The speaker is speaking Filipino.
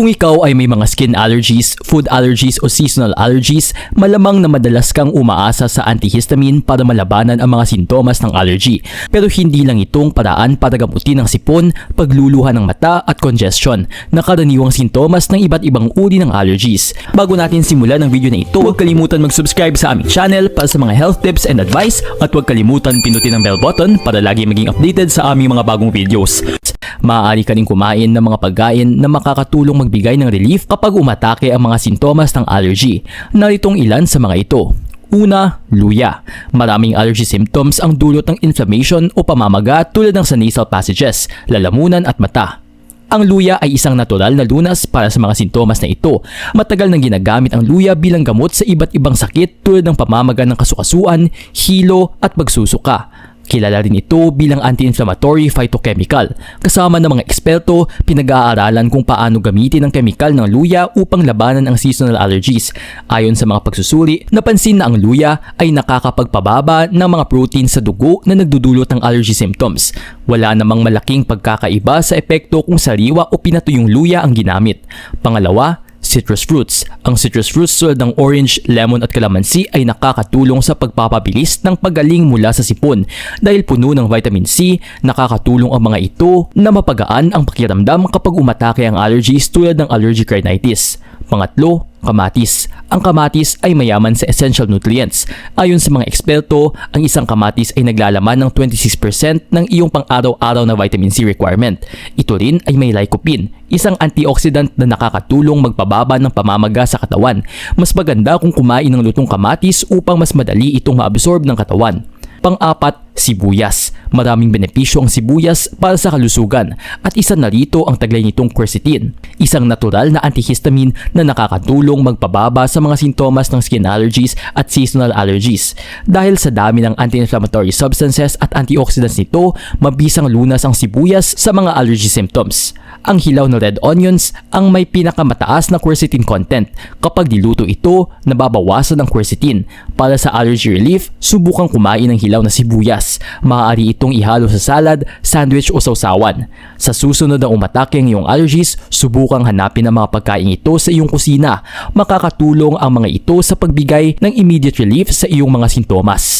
Kung ikaw ay may mga skin allergies, food allergies o seasonal allergies, malamang na madalas kang umaasa sa antihistamine para malabanan ang mga sintomas ng allergy. Pero hindi lang itong paraan para gamutin ang sipon, pagluluha ng mata at congestion na karaniwang sintomas ng iba't ibang uri ng allergies. Bago natin simulan ang video na ito, huwag kalimutan mag-subscribe sa aming channel para sa mga health tips and advice at huwag kalimutan pinutin ang bell button para lagi maging updated sa aming mga bagong videos. Maaari ka rin kumain ng mga pagkain na makakatulong magbigay ng relief kapag umatake ang mga sintomas ng allergy. Naritong ilan sa mga ito. Una, luya. Maraming allergy symptoms ang dulot ng inflammation o pamamaga tulad ng sa nasal passages, lalamunan at mata. Ang luya ay isang natural na lunas para sa mga sintomas na ito. Matagal nang ginagamit ang luya bilang gamot sa iba't ibang sakit tulad ng pamamaga ng kasukasuan, hilo at pagsusuka. Kilala rin ito bilang anti-inflammatory phytochemical. Kasama ng mga eksperto, pinag-aaralan kung paano gamitin ang kemikal ng luya upang labanan ang seasonal allergies. Ayon sa mga pagsusuri, napansin na ang luya ay nakakapagpababa ng mga protein sa dugo na nagdudulot ng allergy symptoms. Wala namang malaking pagkakaiba sa epekto kung sariwa o pinatuyong luya ang ginamit. Pangalawa, citrus fruits. Ang citrus fruits tulad ng orange, lemon at calamansi ay nakakatulong sa pagpapabilis ng paggaling mula sa sipon. Dahil puno ng vitamin C, nakakatulong ang mga ito na mapagaan ang pakiramdam kapag umatake ang allergies tulad ng allergic rhinitis. Pangatlo, kamatis. Ang kamatis ay mayaman sa essential nutrients. Ayon sa mga eksperto, ang isang kamatis ay naglalaman ng 26% ng iyong pang-araw-araw na vitamin C requirement. Ito rin ay may lycopene, isang antioxidant na nakakatulong magpababa ng pamamaga sa katawan. Mas maganda kung kumain ng lutong kamatis upang mas madali itong maabsorb ng katawan. Pang-apat, sibuyas. Maraming benepisyo ang sibuyas para sa kalusugan at isa na rito ang taglay nitong quercetin, isang natural na antihistamine na nakakatulong magpababa sa mga sintomas ng skin allergies at seasonal allergies. Dahil sa dami ng anti-inflammatory substances at antioxidants nito, mabisang lunas ang sibuyas sa mga allergy symptoms. Ang hilaw na red onions ang may pinakamataas na quercetin content. Kapag diluto ito, nababawasan ang quercetin. Para sa allergy relief, subukang kumain ng hilaw na sibuyas. Maaari itong ihalo sa salad, sandwich o sausawan. Sa susunod na umatake ang iyong allergies, subukang hanapin ang mga pagkain ito sa iyong kusina. Makakatulong ang mga ito sa pagbigay ng immediate relief sa iyong mga sintomas.